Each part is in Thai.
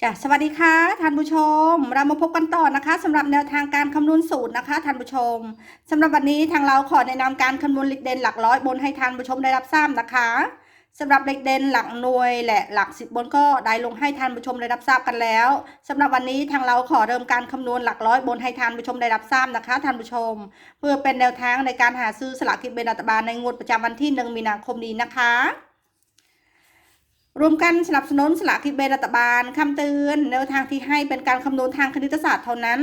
จ้ะสวัสดีค่ะท่านผู้ชม เรามาพบกันต่อนะคะสำหรับแนวทางการคำนวณสูตรนะคะท่านผู้ชมสำหรับวันนี้ทางเราขอแนะนำการคำนวณเลขเด่นหลักร้อยบนให้ท่านผู้ชมได้รับทราบนะคะสำหรับเลขเด่นหลักหน่วยและหลักสิบบนก็ได้ลงให้ท่านผู้ชมได้รับทราบกันแล้วสำหรับวันนี้ทางเราขอเริ่มการคำนวณหลักร้อยบนให้ท่านผู้ชมได้รับทราบนะคะท่านผู้ชม เพื่อเป็นแนวทางในการหาซื้อสลากกินแบ่งรัฐบาลในงวดประจำวันที่หนึ่งมีนาคมนี้นะคะ รวมกันสนับสนุนสลากกินแบ่งรัฐบาลคำเตือนแนวทางที่ให้เป็นการคำนวณทางคณิตศาสตร์เท่านั้น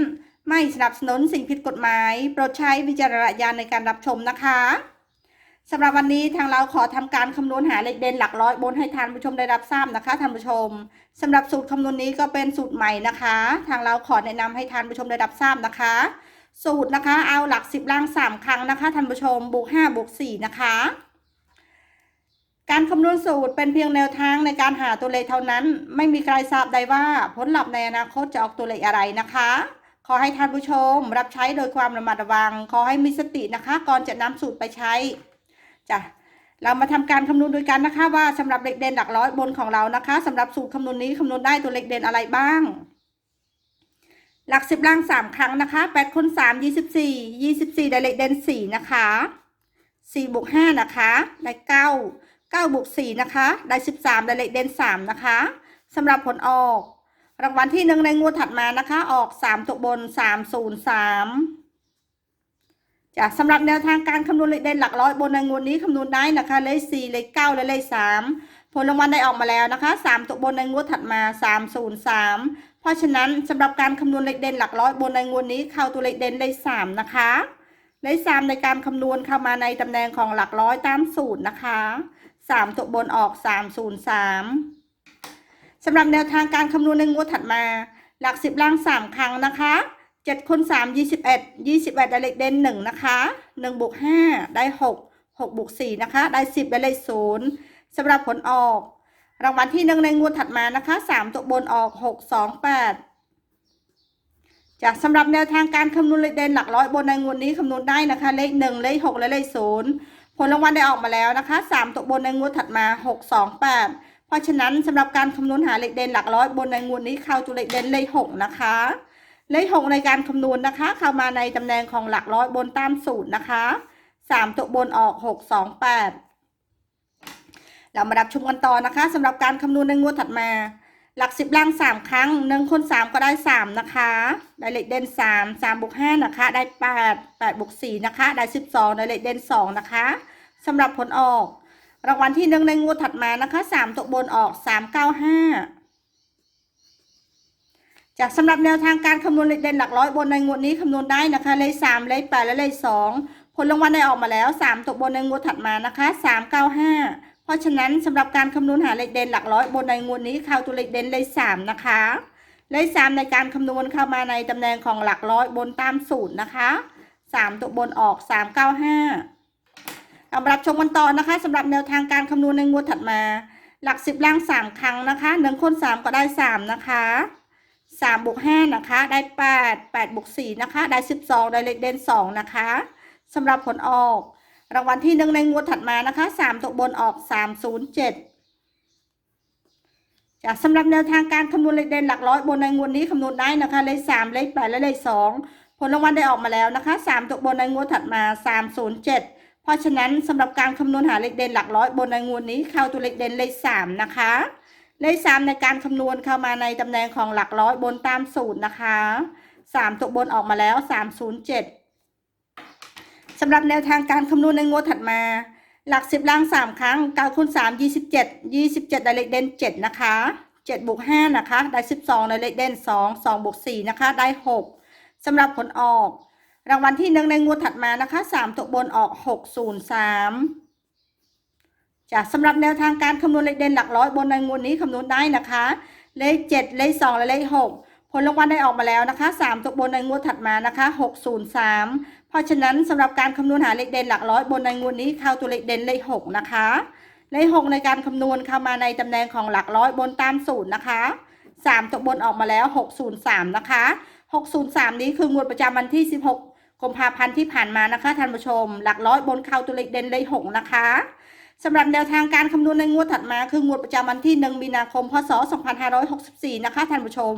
ไม่สนับสนุนสิ่งผิดกฎหมาย โปรดใช้วิจารณญาณในการรับชมนะคะสำหรับวันนี้ทางเราขอทำการคำนวณหาเลขเด่นหลักร้อยบนให้ท่านผู้ชมได้รับทราบนะคะท่านผู้ชมสำหรับสูตรคำนวณนี้ก็เป็นสูตรใหม่นะคะ ทางเราขอแนะนำให้ท่านผู้ชมได้รับทราบนะคะ สูตรนะคะเอาหลักสิบล่างสามครั้งนะคะท่านผู้ชมบวกห้าบวกสี่นะคะ การคำนวณสูตรเป็นเพียงแนวทางในการหาตัวเลขเท่านั้น ไม่มีใครทราบได้ว่าผลลัพธ์ในอนาคตจะออกตัวเลขอะไรนะคะ ขอให้ท่านผู้ชม รับใช้โดยความระมัดระวัง ขอให้มีสตินะคะ ก่อนจะนำสูตรไปใช้จ้ะเรามาทำการคำนวณด้วยกันนะคะว่าสำหรับเลขเด่นหลักร้อยบนของเรานะคะสำหรับสูตรคำนวณนี้คำนวณได้ตัวเลขเด่นอะไรบ้าง หลักสิบล่างสามครั้งนะคะแปดคูณสามยี่สิบสี่ยี่สิบสี่ได้เลขเด่นสี่นะคะสี่บวกห้านะคะได้เก้า 9บวก4นะคะ ได้ 13ได้เลขเด่น3นะคะสำหรับผลออก รางวัลที่หนึ่งในงวดถัดมานะคะ ออก 3 ตัวบน 303จ้ะสำหรับแนวทางการคำนวณเลขเด่นหลักร้อยบนในงวดนี้คำนวณได้นะคะ เลข4เลข9และเลข3ผลรางวัลได้ออกมาแล้วนะคะ 3 ตัวบนในงวดถัดมา 303 เพราะฉะนั้นสำหรับการคำนวณเลขเด่นหลักร้อยบนในงวดนี้เข้าตัวเลขเด่นเลข3นะคะเลข3ในการคำนวณเข้ามาในตำแหน่งของหลักร้อยตามสูตรนะคะ สามตัวบนออกสามศูนย์สามสำหรับแนวทางการคำนวณในงวดถัดมา หลักสิบล่างสามครั้งนะคะเจ็ดคูณสามยี่สิบเอ็ดยี่สิบเอ็ดได้เลขเด่นหนึ่งนะคะหนึ่งบวกห้าได้หกหกบวกสี่นะคะ ได้สิบได้เลขศูนย์สำหรับผลออก รางวัลที่หนึ่งในงวดถัดมานะคะสามตัวบนออกหกสองแปดจากสำหรับแนวทางการคำนวณเลขเด่นหลักร้อยบนในงวดนี้คำนวณได้นะคะ เลขหนึ่งเลขหกและเลขศูนย์ ผลรางวัลได้ออกมาแล้วนะคะ 3 ตัวบนในงวดถัดมา 6 2 8 เพราะฉะนั้นสำหรับการคำนวณหาเลขเด่นหลักร้อยบนในงวดนี้เข้าตัวเลขเด่นเลข 6 นะคะ เลข 6 ในการคำนวณนะคะ เข้ามาในตำแหน่งของหลักร้อยบนตามสูตรนะคะ 3 ตัวบนออก 6 2 8 เรามารับชมกันต่อนะคะสำหรับการคำนวณในงวดถัดมา หลักสิบล่างสามครั้งหนึ่งคูณสามก็ได้สามนะคะได้เลขเด่นสามสามบวกห้านะคะ ได้แปดแปดบวกสี่นะคะ ได้สิบสองได้เลขเด่นสองนะคะสำหรับผลออก รางวัลที่หนึ่งในงวดถัดมานะคะสามตกบนออกสามเก้าห้าจากสำหรับแนวทางการคำนวณเลขเด่นหลักร้อยบนในงวดนี้คำนวณได้นะคะ เลขสามเลขแปดและเลขสองผลรางวัลได้ออกมาแล้วสามตกบนในงวดถัดมานะคะสามเก้าห้า ราะฉะนั้นสำหรับการคำนวณหาเลขเด่นหลักร้อยบนในงวดนี้เข้าตัวเลขเด่นเลขสามนะคะ เลขสามในการคำนวณเข้ามาในตำแหน่งของหลักร้อยบนตามสูตรนะคะสามตัวบนออกสามเก้าห้าเอามารับชมกันต่อนะคะสำหรับแนวทางการคำนวณในงวดถัดมา หลักสิบล่างสามครั้งนะคะหนึ่งคูณสามก็ได้สามนะคะสามบวกห้านะคะ ได้แปดแปดบวกสี่นะคะ ได้สิบสองได้เลขเด่นสองนะคะสำหรับผลออก รางวัลที่หนึ่งในงวดถัดมานะคะสามตัวบนออกสามศูนย์เจ็ดจากสำหรับแนวทางการคำนวณเลขเด่นหลักร้อยบนในงวดนี้คำนวณได้นะคะเลขสามเลขแปดและเลขสองผลรางวัลได้ออกมาแล้วนะคะสามตัวบนในงวดถัดมาสามศูนย์เจ็ดเพราะฉะนั้นสำหรับการคำนวณหาเลขเด่นหลักร้อยบนในงวดนี้เข้าตัวเลขเด่นเลขสามนะคะ เลขสามในการคำนวณเข้ามาในตำแหน่งของหลักร้อยบนตามสูตรนะคะสามตัวบนออกมาแล้วสามศูนย์เจ็ด สำหรับแนวทางการคำนวณในงวดถัดมา หลักสิบล่างสามครั้งเก้าคูณสามยี่สิบเจ็ดยี่สิบเจ็ดได้เลขเด่นเจ็ดนะคะเจ็ดบวกห้านะคะ ได้สิบสองได้เลขเด่นสองสองบวกสี่นะคะ ได้หกสำหรับผลออก รางวัลที่หนึ่งในงวดถัดมานะคะสามตัวบนออกหกศูนย์สามจากสำหรับแนวทางการคำนวณเลขเด่นหลักร้อยบนในงวดนี้คำนวณได้นะคะ เลขเจ็ดเลขสองและเลขหก ผลรางวัลได้ออกมาแล้วนะคะสามตัวบนในงวดถัดมานะคะหกศูนย์สามเพราะฉะนั้นสำหรับการคำนวณหาเลขเด่นหลักร้อยบนในงวดนี้เข้าตัวเลขเด่นเลขหกนะคะ เลขหกในการคำนวณเข้ามาในตำแหน่งของหลักร้อยบนตามสูตรนะคะสามตัวบนออกมาแล้วหกศูนย์สามนะคะหกศูนย์สามนี้คืองวดประจำวันที่สิบหกกุมภาพันธ์ที่ผ่านมานะคะท่านผู้ชม หลักร้อยบนเข้าตัวเลขเด่นเลขหกนะคะ สำหรับแนวทางการคำนวณในงวดถัดมา คืองวดประจำวันที่ 1 มีนาคม พศ 2564 นะคะท่านผู้ชม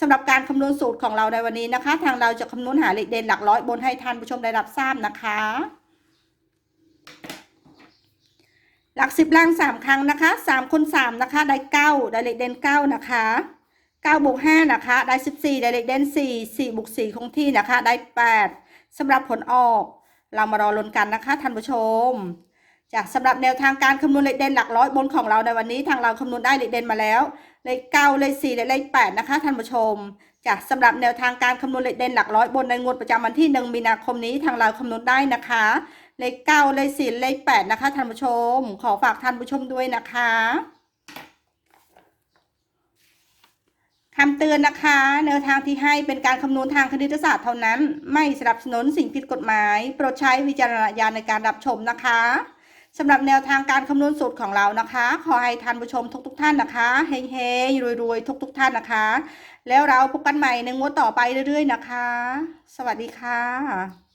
สำหรับการคำนวณสูตรของเราในวันนี้นะคะ ทางเราจะคำนวณหาเลขเด่นหลักร้อยบนให้ท่านผู้ชมได้รับทราบนะคะ หลักสิบล่างสามครั้งนะคะสามคูณสามนะคะ ได้เก้าได้เลขเด่นเก้านะคะเก้าบวกห้านะคะ ได้สิบสี่ได้เลขเด่นสี่สี่บวกสี่คงที่นะคะ ได้แปดสำหรับผลออก เรามารอลุ้นกันนะคะท่านผู้ชม จากสำหรับแนวทางการคำนวณเลขเด่นหลักร้อยบนของเราในวันนี้ทางเราคำนวณได้เลขเด่นมาแล้ว เลขเก้าเลขสี่และเลขแปดนะคะท่านผู้ชม จากสำหรับแนวทางการคำนวณเลขเด่นหลักร้อยบนในงวดประจำวันที่หนึ่งมีนาคมนี้ทางเราคำนวณได้นะคะ เลขเก้าเลขสี่เลขแปดนะคะท่านผู้ชม ขอฝากท่านผู้ชมด้วยนะคะคำเตือนนะคะแนวทางที่ให้เป็นการคำนวณทางคณิตศาสตร์เท่านั้น ไม่สนับสนุนสิ่งผิดกฎหมาย โปรดใช้วิจารณญาณในการรับชมนะคะ สำหรับแนวทางการคำนวณสูตรของเรานะคะ ขอให้ท่านผู้ชมทุกๆทท่านนะคะเฮงๆรวยๆ ทุกๆ ท่านนะคะ แล้วเราพบกันใหม่ในงวดต่อไปเรื่อยๆนะคะ สวัสดีค่ะ